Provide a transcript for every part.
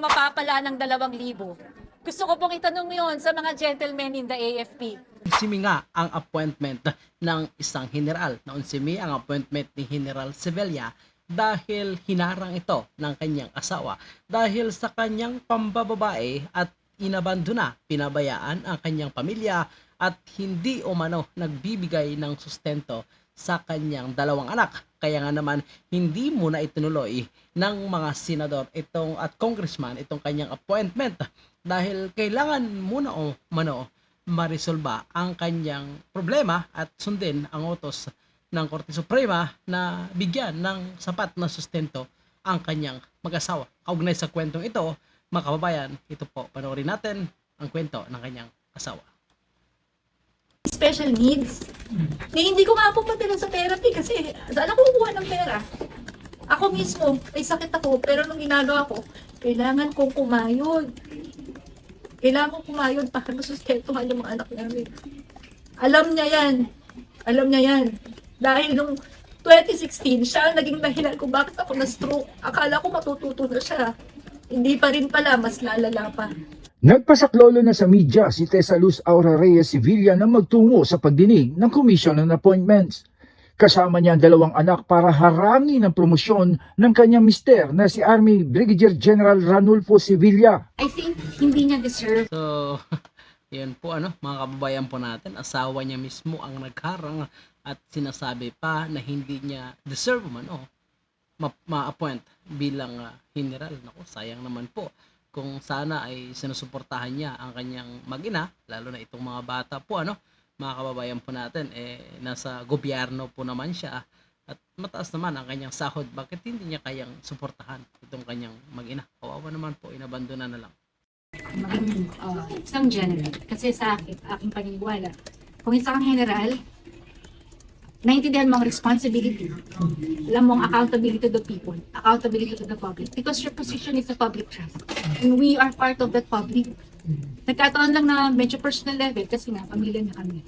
mapapala ng dalawang libo. Gusto ko pong itanong yon sa mga gentlemen in the AFP. Simi nga ang appointment ng isang general. Naunsimi ang appointment ni General Sevilla dahil hinarang ito ng kanyang asawa dahil sa kanyang pambababae at inabandona, pinabayaan ang kanyang pamilya at hindi umano nagbibigay ng sustento sa kanyang dalawang anak. Kaya nga naman hindi muna itinuloy ng mga senador itong at congressman itong kanyang appointment dahil kailangan muna o mano marisolba ang kanyang problema at sundin ang utos ng Korte Suprema na bigyan ng sapat na sustento ang kanyang mag-asawa. Kaugnay sa kwentong ito, mga ito po, panoorin natin ang kwento ng kanyang asawa. Special needs. Na hindi ko nga po patira sa therapy kasi saan ako kukuha ng pera? Ako mismo, may sakit ako, pero nung ginagawa ko, kailangan kong kumayod. Kailangan kong kumayod para masustentuhan yung mga anak namin. Alam niya yan. Alam niya yan. Dahil nung 2016, siya naging dahilan kung bakit ako na-stroke. Akala ko matututo na siya. Hindi pa rin pala, mas lalala pa. Nagpasaklolo na sa media si Tessa Luz Aura Reyes Sevilla na magtungo sa pagdinig ng Commission on Appointments. Kasama niya ang dalawang anak para harangin ang promosyon ng kanyang mister na si Army Brigadier General Ranulfo Sevilla. I think hindi niya deserve So, yan po ano, mga kababayan po natin, asawa niya mismo ang nagharang at sinasabi pa na hindi niya deserve man oh, ma- ma-appoint bilang ah, general. Nako, sayang naman po kung sana ay sinusuportahan niya ang kanyang magina, lalo na itong mga bata po ano, mga kababayan po natin, eh, nasa gobyerno po naman siya at mataas naman ang kanyang sahod. Bakit hindi niya kayang suportahan itong kanyang magina? Kawawa naman po, inabandona na lang. maging uh, isang general. Kasi sa akin, aking paniniwala, kung isang general, naintindihan mo ang responsibility. Alam mo ang accountability to the people, accountability to the public. Because your position is a public trust. And we are part of that public. Nagkataon lang na medyo personal level kasi nga, pamilya na kami.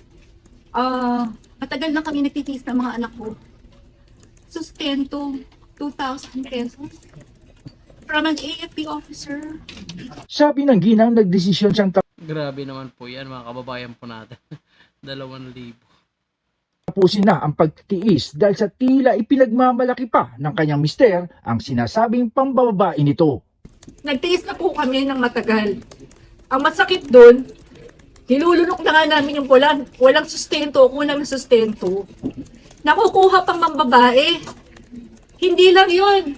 Ah, matagal na kami nagtitiis ng mga anak ko. Sustento, 2,000 pesos. From an AFP officer, Sabi ng ginang nagdesisyon siyang Grabe naman po yan mga kababayan po natin. Dalawang libo. Tapusin na ang pagtitiis dahil sa tila ipinagmamalaki pa ng kanyang mister ang sinasabing pambababae nito. nagtiis na po kami ng matagal. Ang masakit doon, nilulunok na nga namin yung walang, walang sustento, kulang sustento. Nakukuha pang mambabae. Hindi lang yun.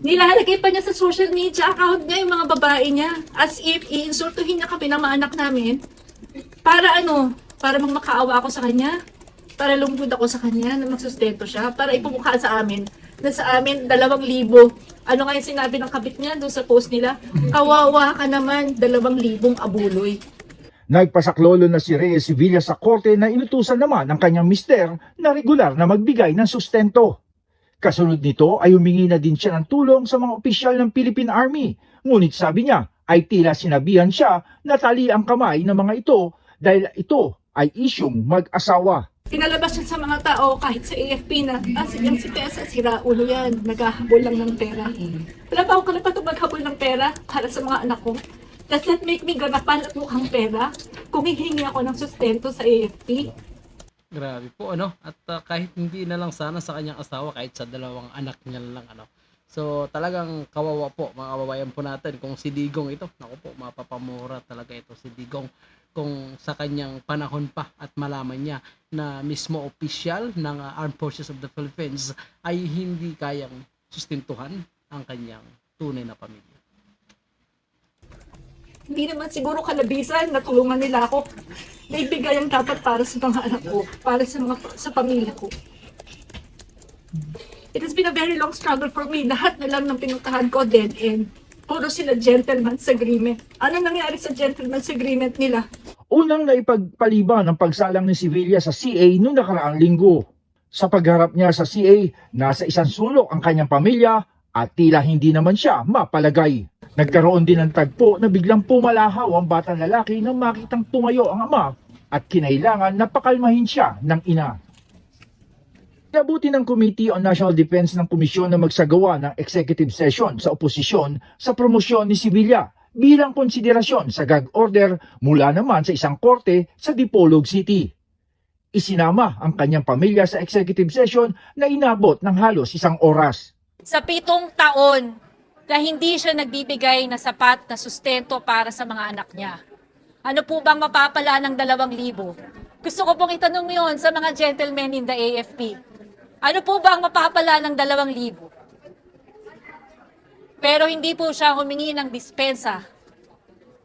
Nilalagay pa niya sa social media account niya yung mga babae niya. As if iinsultuhin niya kami ng mga anak namin. Para ano? Para magmakaawa ako sa kanya. Para lungkod ako sa kanya na magsustento siya. Para ipumukha sa amin. Na sa amin, dalawang libo. Ano nga yung sinabi ng kabit niya doon sa post nila? Kawawa ka naman, dalawang libong abuloy. Nagpasaklolo na si Reyes Sevilla sa korte na inutusan naman ng kanyang mister na regular na magbigay ng sustento. Kasunod nito ay humingi na din siya ng tulong sa mga opisyal ng Philippine Army. Ngunit sabi niya ay tila sinabihan siya na tali ang kamay ng mga ito dahil ito ay isyong mag-asawa. Pinalabas siya sa mga tao kahit sa AFP na, ah, si, yan si Tessa, yan, naghahabol lang ng pera. Wala pa akong kalapat maghabol ng pera para sa mga anak ko. Does that make me ganapan at mukhang pera kung hihingi ako ng sustento sa AFP? Grabe po ano. At ah, kahit hindi na lang sana sa kanyang asawa, kahit sa dalawang anak niya lang ano. So talagang kawawa po mga kababayan po natin kung si Digong ito. Naku po, mapapamura talaga ito si Digong kung sa kanyang panahon pa at malaman niya na mismo opisyal ng ah, Armed Forces of the Philippines ay hindi kayang sustintuhan ang kanyang tunay na pamilya. Hindi naman siguro kalabisan na tulungan nila ako. Naibigay ang dapat para sa mga anak ko, para sa mga sa pamilya ko. It has been a very long struggle for me. Lahat na lang ng pinuntahan ko, dead end. Puro sila gentleman's agreement. Ano nangyari sa gentleman's agreement nila? Unang naipagpaliban ang pagsalang ni Sevilla sa CA noong nakaraang linggo. Sa pagharap niya sa CA, nasa isang sulok ang kanyang pamilya at tila hindi naman siya mapalagay. Nagkaroon din ng tagpo na biglang pumalahaw ang batang lalaki nang makitang tumayo ang ama at kinailangan na pakalmahin siya ng ina. Nabuti ng Committee on National Defense ng komisyon na magsagawa ng executive session sa oposisyon sa promosyon ni Sibilya bilang konsiderasyon sa gag order mula naman sa isang korte sa Dipolog City. Isinama ang kanyang pamilya sa executive session na inabot ng halos isang oras. sa pitong taon na hindi siya nagbibigay na sapat na sustento para sa mga anak niya. Ano po bang mapapala ng dalawang libo? Gusto ko pong itanong yon sa mga gentlemen in the AFP. Ano po bang mapapala ng dalawang libo? Pero hindi po siya humingi ng dispensa.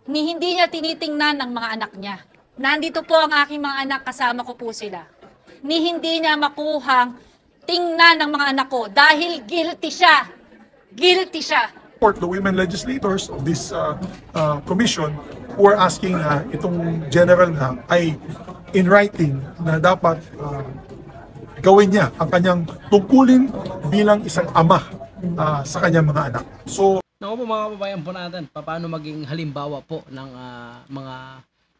Ni hindi niya tinitingnan ng mga anak niya. Nandito po ang aking mga anak, kasama ko po sila. Ni hindi niya makuhang tingnan ng mga anak ko dahil guilty siya. Guilty siya. support the women legislators of this uh, uh, commission who are asking na itong general na ay in writing na dapat uh, gawin niya ang kanyang tungkulin bilang isang ama uh, sa kanyang mga anak. So Naku po mga kababayan po natin, paano maging halimbawa po ng ah, mga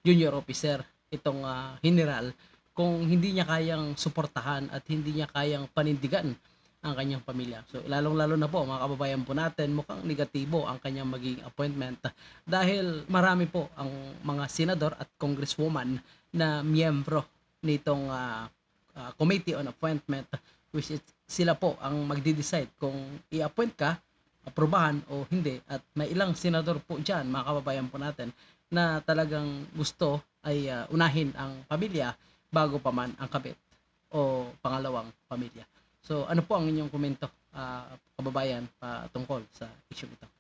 junior officer itong ah, general kung hindi niya kayang suportahan at hindi niya kayang panindigan ang kanyang pamilya. So lalong-lalo na po mga kababayan po natin, mukhang negatibo ang kanyang maging appointment dahil marami po ang mga senador at congresswoman na miyembro nitong ah, ah, Committee on Appointment which is sila po ang magde-decide kung i-appoint ka aprobahan o hindi at may ilang senador po dyan mga kababayan po natin na talagang gusto ay ah, unahin ang pamilya bago pa man ang kabit o pangalawang pamilya. So ano po ang inyong komento ah, kababayan patungkol sa issue ito?